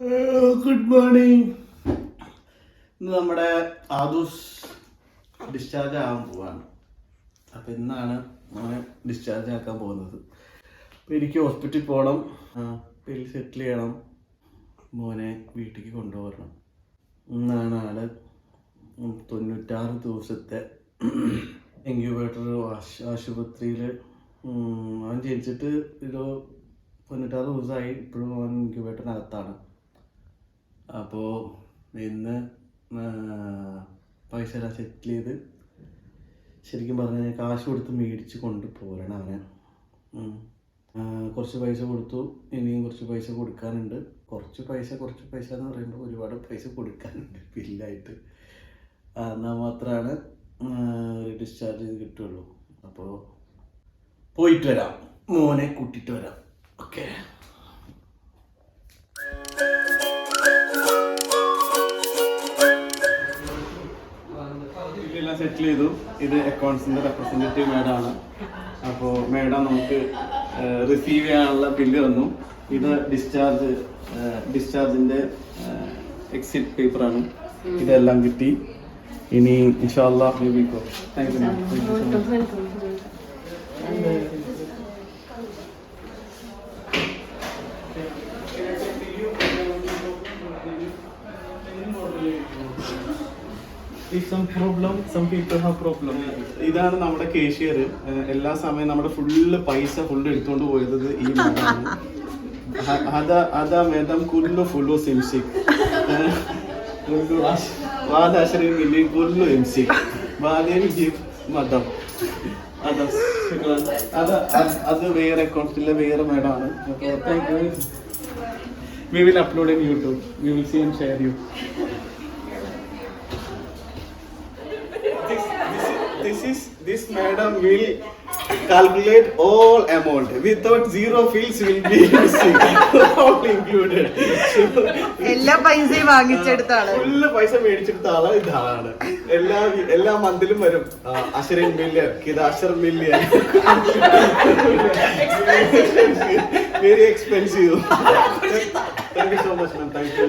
Good morning ഇന്ന് നമ്മുടെ Aadhu's discharge ആകാൻ പോവാണ്. അപ്പം ഇന്നാണ് മോനെ ഡിസ്ചാർജ് ആക്കാൻ പോകുന്നത്. അപ്പം എനിക്ക് ഹോസ്പിറ്റലിൽ പോകണം പിൽ സെറ്റിൽ ചെയ്യണം. മോനെ വീട്ടിലേക്ക് കൊണ്ടുപോകണം ഇന്നാണ് ആൾ തൊണ്ണൂറ്റാറ് ദിവസത്തെ ഇൻക്യുബേറ്റർ ആശുപത്രിയിൽ അവൻ ജനിച്ചിട്ട് ഒരു തൊണ്ണൂറ്റാറ് ദിവസമായി ഇപ്പോഴും അവൻ ഇൻക്യുബേറ്ററിനകത്താണ് അപ്പോൾ ഇന്ന് പൈസ എല്ലാം സെറ്റിൽ ചെയ്ത് ശരിക്കും പറഞ്ഞാൽ കാശ് കൊടുത്ത് മേടിച്ച് കൊണ്ട് പോരണം അവനെ കുറച്ച് പൈസ കൊടുത്തു ഇനിയും കുറച്ച് പൈസ കൊടുക്കാനുണ്ട്. കുറച്ച് പൈസ കുറച്ച് പൈസ എന്ന് പറയുമ്പോൾ ഒരുപാട് പൈസ കൊടുക്കാനുണ്ട് ബില്ലായിട്ട്. എന്നാൽ മാത്രമാണ് ഡിസ്ചാർജ് ചെയ്ത് കിട്ടുള്ളൂ. അപ്പോൾ പോയിട്ട് വരാം. മോനെ കൂട്ടിയിട്ട് വരാം. ഓക്കെ. സെറ്റിൽ ചെയ്തു. ഇത് അക്കൗണ്ട്സിന്റെ റെപ്രസെന്റേറ്റീവ് ആണ്. അപ്പോൾ മേഡം നമുക്ക് റിസീവ് ചെയ്യാനുള്ള ബില്ല് തന്നു. ഇത് ഡിസ്ചാർജ് ഡിസ്ചാർജിന്റെ എക്സിറ്റ് പേപ്പറാണ് ഇതെല്ലാം കിട്ടി. ഇനി ഇൻഷാല്ലാ ബേബിക്കോ thank you so have problem. ഇതാണ് നമ്മുടെ കേഷ്യർ എല്ലാ സമയം നമ്മുടെ ഫുള്ള് പൈസ ഫുള്ള് എടുത്തുകൊണ്ട് പോയത് ഈ അതാ കുല്ലു ഫുള്ളു വാദാശ്രീ മില്ലി കുല്ലു ജിഫ് മദം അതാ വേറെ അക്കൗണ്ടിലെ വേറെ മേഡമാണ് അപ്പോൾ we will upload in YouTube we will see and share you this, this, this is this madam will calculate all amount without zero fields will be missing all included എല്ലാ പൈസയും വാങ്ങിച്ചെടുത്താണ് ഫുള്ള് പൈസ മേടിച്ചെടുത്ത ആൾ ഇതാണ് എല്ലാ എല്ലാ മന്തിലും വരും അഷറിൻ മില്യൺ ഇത് അഷർ million very expensive Thank you so much ma'am thank you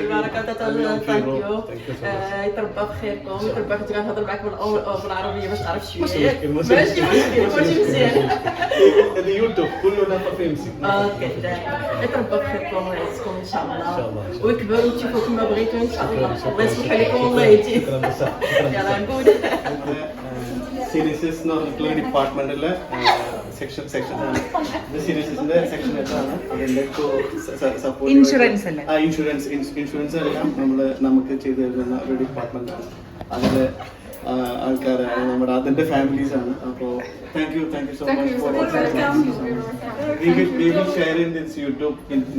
البركة تتطلع ثانك يو يتربى بخيركم يتربى كنت غنهضر معك بالأو- بالعربية باش تعرف شوية ماشي ماشي مشكل ماشي مزيان هذا يوتيوب كلنا فيمسي اوكي يتربى بخيركم ويعزكم ان شاء إن شاء الله، الله إن شاء الله. ويكبر وتشوفوا كما بغيتوا ان شاء الله الله يسمح لكم والله يجي يلا نقول സീരീസസ് എന്ന് പറഞ്ഞിട്ടുള്ള ഡിപ്പാർട്ട്മെന്റിലെ section section സീരീസസിന്റെ സെക്ഷൻ എട്ടാണ് അതിന്റെ സപ്പോർട്ട് Insurance അല്ലേ? ആ ഇൻഷുറൻസ് ഇൻഷുറൻസ് എല്ലാം നമ്മൾ നമുക്ക് ചെയ്തു തരുന്ന ഒരു ഡിപ്പാർട്ട്മെന്റ് ആണ് അതിലെ ആൾക്കാരാണ് നമ്മുടെ അതിന്റെ ഫാമിലീസ് ആണ് അപ്പോൾ thank you thank you so much for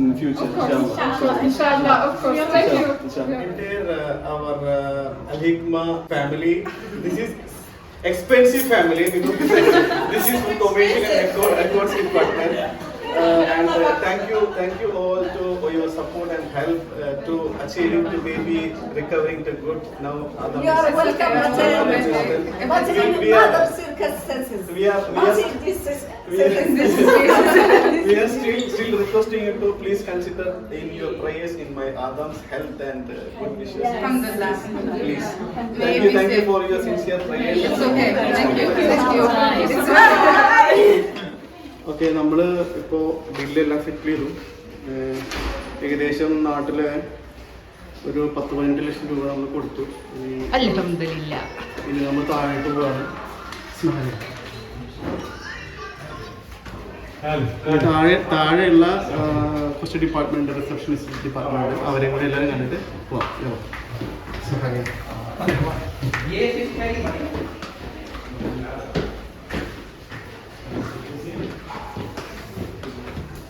future inshallah Inshallah, of course. Thank you. Inshallah. Entire, uh, our uh, Al Hikma family. This is expensive family because is from commercial and accord, accords. Uh, and uh, thank you, thank you all to for your support and help uh, to achieving to baby recovering to good now. Adam You are welcome. We- But we- we are- circumstances. we are we are is this is- we are, still still requesting you to please consider in your prayers in my Adam's health and uh, good wishes. Alhamdulillah. Please. May Thank you, we thank you for your sincere prayers. It's okay. Thank you. Thank you. It's okay. Okay നമ്മൾ ഇപ്പോൾ ബില്ലെല്ലാം സെറ്റിൽ ചെയ്തു ഏകദേശം നാട്ടിലെ ഒരു പത്ത് പതിനെട്ട് ലക്ഷം രൂപ നമ്മൾ കൊടുത്തു ഇനി- നമ്മൾ താഴോട്ട് പോവാണ് ഇനി താഴെ താഴെയുള്ള ഫസ്റ്റ് കുറച്ച് ഡിപ്പാർട്ട്മെന്റ് റിസപ്ഷനിസ്റ്റ് ഡിപ്പാർട്ട്മെന്റ് അവരെ കൂടെ എല്ലാവരും കണ്ടിട്ട് പോവാം. നമ്മൾ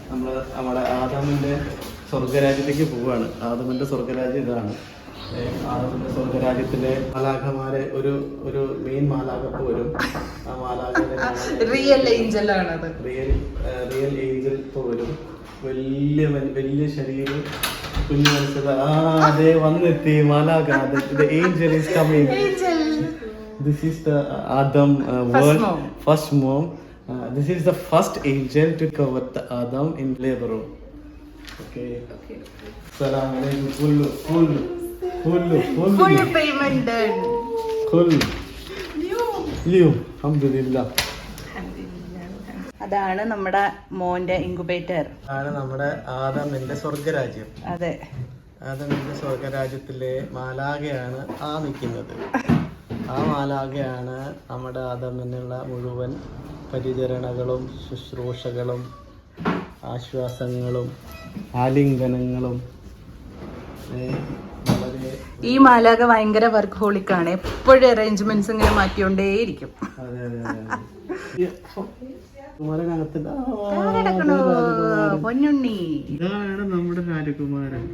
നമ്മൾ നമ്മുടെ ആദമിന്റെ സ്വർഗരാജ്യത്തേക്ക് പോവാണ് ആദമിന്റെ സ്വർഗരാജ്യം ഇതാണ് ആദമന്റെ ആദമിന്റെ സ്വർഗരാജ്യത്തിലെ മാലാഖമാരെ ഒരു ഒരു മെയിൻ മാലാഖപ്പ് വരും ആ മാലാഖ റിയൽ ഏഞ്ചൽ ആണത് റിയൽ റിയൽ ഏഞ്ചൽ ഇപ്പോൾ വരും വലിയ വലിയ ശരീരം കുഞ്ഞു മനസ്സിലാ ആ അതെ വന്നെത്തി മാലാഖ angel is coming This is the uh, Adam uh, First word. mom. First mom. Uh, this is the first angel to cover the Adam in labor room. Okay സലാം അലൈക്കും full full full full full payment full Leo അൽഹംദുലില്ലാ അതാണ് നമ്മുടെ മോന്റെ incubator ആണ് നമ്മുടെ ആദമിന്റെ സ്വർഗരാജ്യം അതെ. ആദമിന്റെ സ്വർഗരാജ്യത്തിലെ മാലാകയാണ് ആ നിൽക്കുന്നത്. ആ മാലാകയാണ് നമ്മുടെ ആദമിനുള്ള മുഴുവൻ പരിചരണകളും ശുശ്രൂഷകളും ആശ്വാസങ്ങളും ആലിംഗനങ്ങളും ഈ മാലാക ഭയങ്കര വർക്ക് ഹോളിക്കാണ് എപ്പോഴും അറേഞ്ച്മെന്റ്സ് ഇങ്ങനെ മാറ്റിക്കൊണ്ടേയിരിക്കും. പൊന്നുണ്ണി. ഇതാണ് നമ്മുടെ രാജകുമാരൻ?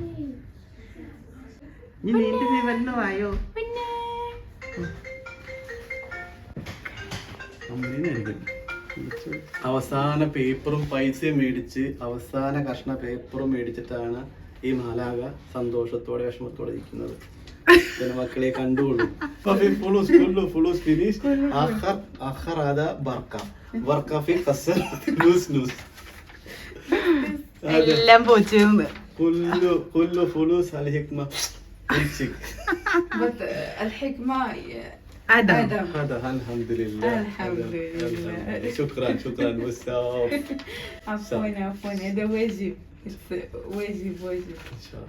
ഇനി നിന്റെ നീ വന്നവായോ അവസാന പേപ്പറും പൈസയും മേടിച്ച് അവസാന കഷ്ണ പേപ്പറും മേടിച്ചിട്ടാണ് ഈ മാലാക സന്തോഷത്തോടെ വിഷമത്തോടെ ഇരിക്കുന്നത് പിന്നെ മക്കളെ കണ്ടുകൊള്ളു ഫുളൂസ് ഫുള്ളു ഫുളൂസ് ഫിനിഷ് ആഖർ ആഖർ ആദ ബർക്ക ബർക്ക ഫി കസർ ലൂസ് ലൂസ് എല്ലാം പോച്ചു كله كله فلوس على الحكمة امسك بس الحكمة ادم هذا الحمد لله الحمد لله شكرا شكرا مستوى عفوا عفوا هذا واجب واجب واجب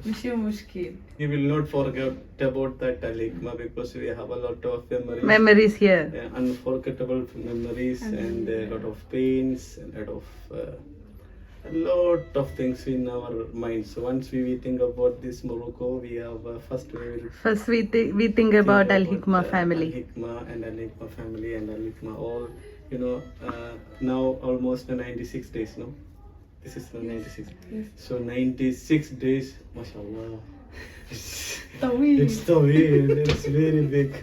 ماشي مشكل you will not forget about that Alikma because we have a lot of memories. Memories here. Yeah, unforgettable memories and a lot of pains and a lot of uh, a lot of things in our minds. Once we, we think about this Morocco, we have uh, first we will first we th- we think about, Al Hikma uh, family, Al Hikma and Al Hikma family and Al Hikma all. You know, uh, now almost 96 days. No, this is the 96. Yes. So 96 days, mashallah. it's Tawil. It's it's very big.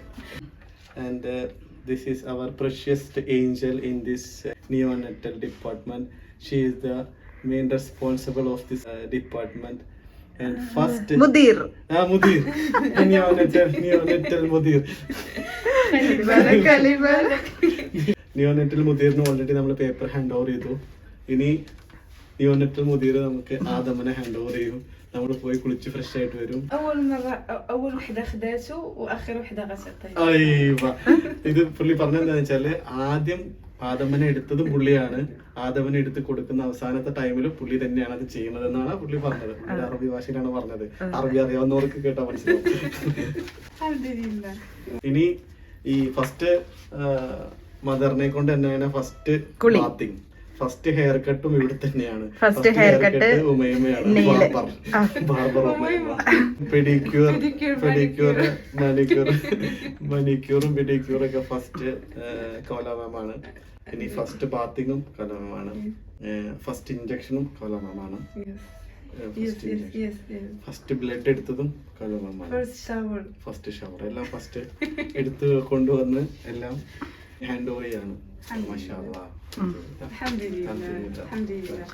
And uh, this is our precious angel in this uh, neonatal department. She is the main responsible of this department and first മുദീർ. ആ മുദീർ. Neonatal neonatal മുദീർ. Neonatal മുദീറിന് already നമ്മൾ paper hand over ചെയ്തു. ഇനി നിയോ natal മുദീർ നമുക്ക് ആദമനെ hand over ചെയ്യും. നമ്മൾ പോയി കുളിച്ച് ഫ്രഷ് ആയിട്ട് വരും. ഇത് പുള്ളി പറഞ്ഞെന്താന്ന് വെച്ചാൽ ആദ്യം ആദമനെ എടുത്തതും പുള്ളിയാണ്. ആദമനെ എടുത്ത് കൊടുക്കുന്ന അവസാനത്തെ ടൈമിൽ പുള്ളി തന്നെയാണ് അത് ചെയ്യുന്നത് എന്നാണ് പുള്ളി പറഞ്ഞത്. അറബി ഭാഷയിലാണ് പറഞ്ഞത്. അറബി അറിയാവുന്നവർക്ക് കേട്ടാ മനസ്സിലാവും. ഇനി ഈ ഫസ്റ്റ് മദറിനെ കൊണ്ട് തന്നെ ഫസ്റ്റ് ബാത്തിങ് ഫസ്റ്റ് ഹെയർ കട്ടും ഇവിടെ തന്നെയാണ്. First hair cut ഉമയമ്മയാണ്. Barber Umayamma pedicure pedicure manicure മണിക്യൂറും പെഡിക്യൂറും ഒക്കെ ഫസ്റ്റ് കോലാമാണ് ഇനി ഫസ്റ്റ് ബാത്തിങ്ങും കോലാമാണ് ഫസ്റ്റ് ഇഞ്ചക്ഷനും കോലാമാണ് ഫസ്റ്റ് ബ്ലഡ് എടുത്തതും shower. ഫസ്റ്റ് ഷവർ എല്ലാം ഫസ്റ്റ് എടുത്ത് കൊണ്ടുവന്ന് എല്ലാം ما شاء الله. الحمد لله. الحمد لله.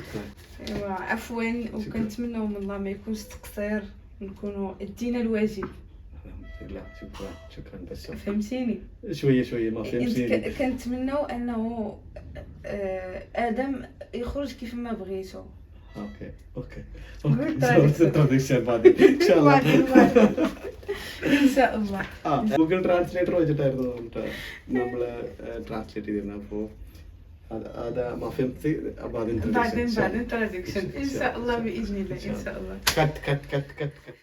أيوا عفوا وكنتمنى من الله ما يكونش تقصير نكونوا ادينا الواجب. لا شكرا. شكرا بس فهمتيني؟ شوية شوية ما فهمتيني. كنتمنوا أنه آه، آدم يخرج كيف ما بغيتو. أوكي أوكي. أوكي. إن شاء الله. ആ ഗൂഗിൾ ട്രാൻസ്ലേറ്റർ വെച്ചിട്ടായിരുന്നു നമ്മുടെ നമ്മള് ട്രാൻസ്ലേറ്റ് ചെയ്തിരുന്നത് അപ്പോ അത് അത് മഫിംസി بعدين بعدين بعدين ترادكشن ان شاء الله باذن الله ان شاء الله cut cut cut cut cut